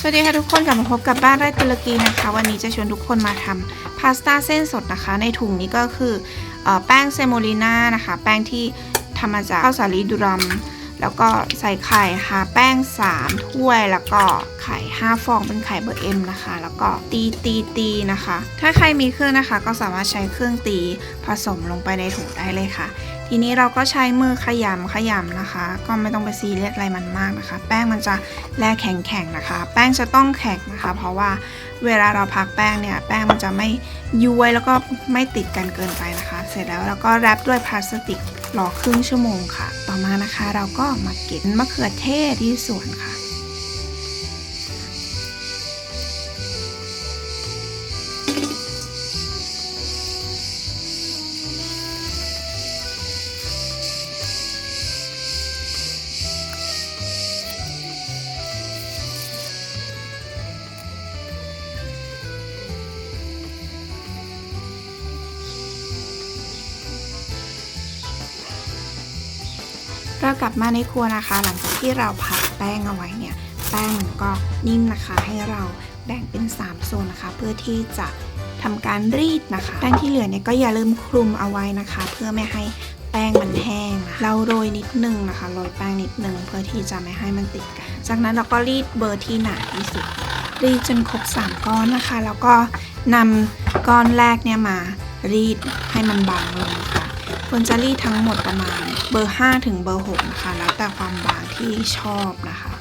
สวัสดีค่ะทุกคนกลับมาพบกับบ้านไร่ตุรกีนะคะ วันนี้จะชวนทุกคนมาทำพาสต้าเส้นสดนะคะ ในถุงนี้ก็คือออแป้งเซโมลิน่านะคะ แป้งที่ทำมาจากข้าวสาลีดุรัม แล้วก็ใส่ไข่ค่ะแป้ง 3 ถ้วยแล้วก็ไข่ 5 ฟองเป็นไข่เบอร์เอ็มนะคะ แล้วก็ตีตีตีนะคะ ถ้าใครมีเครื่องนะคะ ก็สามารถใช้เครื่องตีผสมลงไปในถุงได้เลยค่ะ ทีนี้เราก็ใช้มือขยำขยำนะคะ ก็ไม่ต้องไปซีเรียสอะไรมันมากนะคะ แป้งมันจะแลแข็งๆนะคะ แป้งจะต้องแข็งนะคะ เพราะว่าเวลาเราพักแป้งเนี่ยแป้งมันจะไม่ย้วยแล้วก็ไม่ติดกันเกินไปนะคะ เสร็จแล้วเราก็แรปด้วยพลาสติกรอครึ่งชั่วโมงค่ะ มานะคะ เราก็มาเก็บมะเขือเทศที่สวนค่ะ เรากลับมาในครัวนะคะ หลังจากที่เราผัดแป้งเอาไว้เนี่ย แป้งก็นิ่มนะคะ ให้เราแบ่งเป็น 3 โซนนะคะ เพื่อที่จะทำการรีดนะคะ แป้งที่เหลือเนี่ยก็อย่าลืมคลุมเอาไว้นะคะ เพื่อไม่ให้แป้งมันแห้ง เราโรยนิดนึงนะคะ โรยแป้งนิดนึงเพื่อที่จะไม่ให้มันติดกัน จากนั้นเราก็รีดเบอร์ที่หนาที่สุด รีดจนครบ 3 ก้อนนะคะ แล้วก็นำก้อนแรกเนี่ยมารีดให้มันบางลงค่ะ ควรจะรีดทั้งหมดประมาณเบอร์ 5 ถึงเบอร์ 6 นะคะ แล้วแต่ความบางที่ชอบนะคะ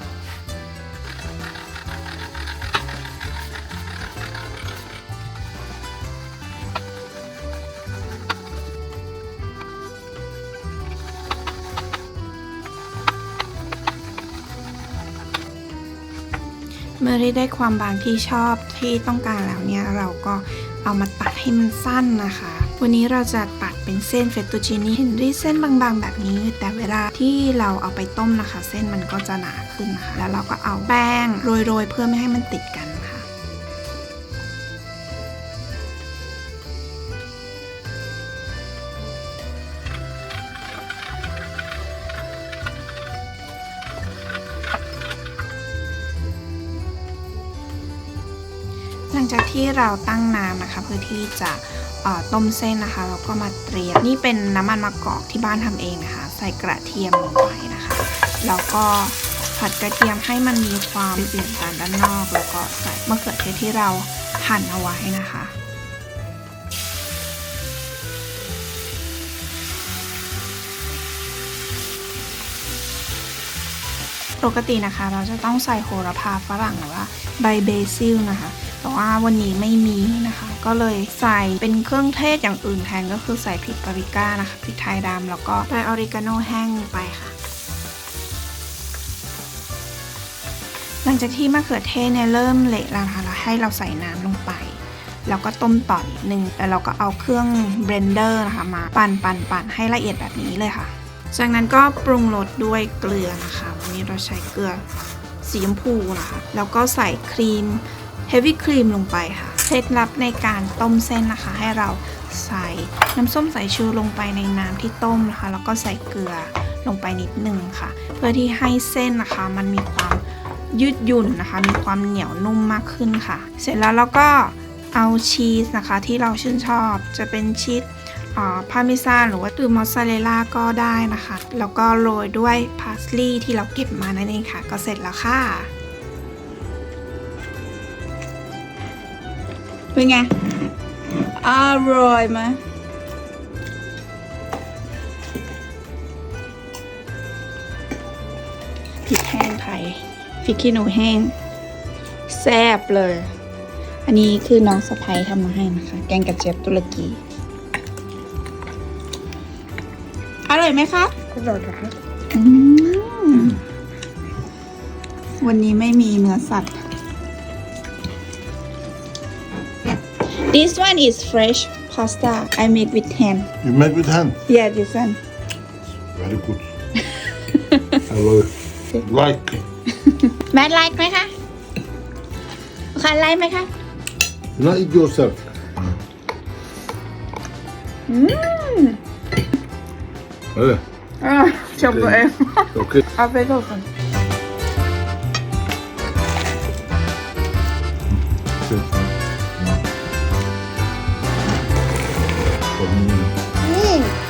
เมื่อได้ความบางที่ชอบที่ต้องการแล้วเนี่ย เราก็เอามาตัดให้มันสั้นนะคะ วันนี้เราจะตัดเป็นเส้นเฟตตูชินี่เห็นรีดเส้นบางๆ แบบนี้ แต่เวลาที่เราเอาไปต้มนะคะ เส้นมันก็จะหนาขึ้นนะคะ แล้วเราก็เอาแป้งโรยๆ เพื่อไม่ให้มันติดกัน ลังจากที่เราตั้งน้ำนะคะเพื่อที่จะต้มเส้นนะคะเราก็มาเตรียมนี่เป็นน้ำมันมะกอกที่บ้านทำเองนะคะ ใส่กระเทียมลงไปนะคะแล้วก็ผัดกระเทียมให้มันมีความเปลี่ยนตาด้านนอก แล้วก็ใส่มะเขือเทศที่เราหั่นเอาไว้นะคะ ปกตินะคะเราจะต้องใส่โหระพาฝรั่งหรือว่าใบเบซิลนะคะ แต่ว่าวันนี้ไม่มีนะคะ ก็เลยใส่เป็นเครื่องเทศอย่างอื่นแทนก็คือใส่พริกปาปริก้านะคะพริกไทยดำแล้วก็ใบออริกาโนแห้งไปค่ะหลังจากที่มะเขือเทศเนี่ยเริ่มเละแล้วนะคะเราให้เราใส่น้ำลงไป แล้วก็ต้มต่อนิดนึงแล้วเราก็เอาเครื่องเบรนเดอร์นะคะมาปั่นปั่นปั่นให้ละเอียดแบบนี้เลยค่ะ จากนั้นก็ปรุงรสด้วยเกลือนะคะ วันนี้เราใช้เกลือสีชมพูนะคะ แล้วก็ใส่ครีม เฮฟวี่ครีมลงไปค่ะ เคล็ดลับในการต้มเส้นนะคะ ให้เราใส่น้ำส้มสายชูลงไปในน้ำที่ต้มนะคะ แล้วก็ใส่เกลือลงไปนิดนึงค่ะ เพื่อที่ให้เส้นนะคะ มันมีความยืดหยุ่นนะคะ มีความเหนียวนุ่มมากขึ้นค่ะ เสร็จแล้วเราก็เอาชีสนะคะที่เราชื่นชอบจะเป็นชีสพาเมซานหรือว่าตือมอสซาเรลล่าก็ได้นะคะ แล้วก็โรยด้วยพาสลีย์ที่เราเก็บมานั่นเองค่ะ ก็เสร็จแล้วค่ะ เป็นไง อร่อยไหมพริกแห้งไทยพริกขี้หนูแห้ง แซ่บเลย อันนี้คือน้องสะพ้ยทำมาให้นะคะ แกงกระเจี๊ยบตุรกี อร่อยไหมคะอร่อยครับอืมวันนี้ไม่มีเนื้อสัตว์ This one is fresh pasta I made with hand You made with hand. Yeah this one Very good. I love it. Like. แมทไลค์ไหมคะคันไลค์ไหมคะ Like yourself. อืม Eh, อ่าชมตัวเอง okay. เอาไปดูกัน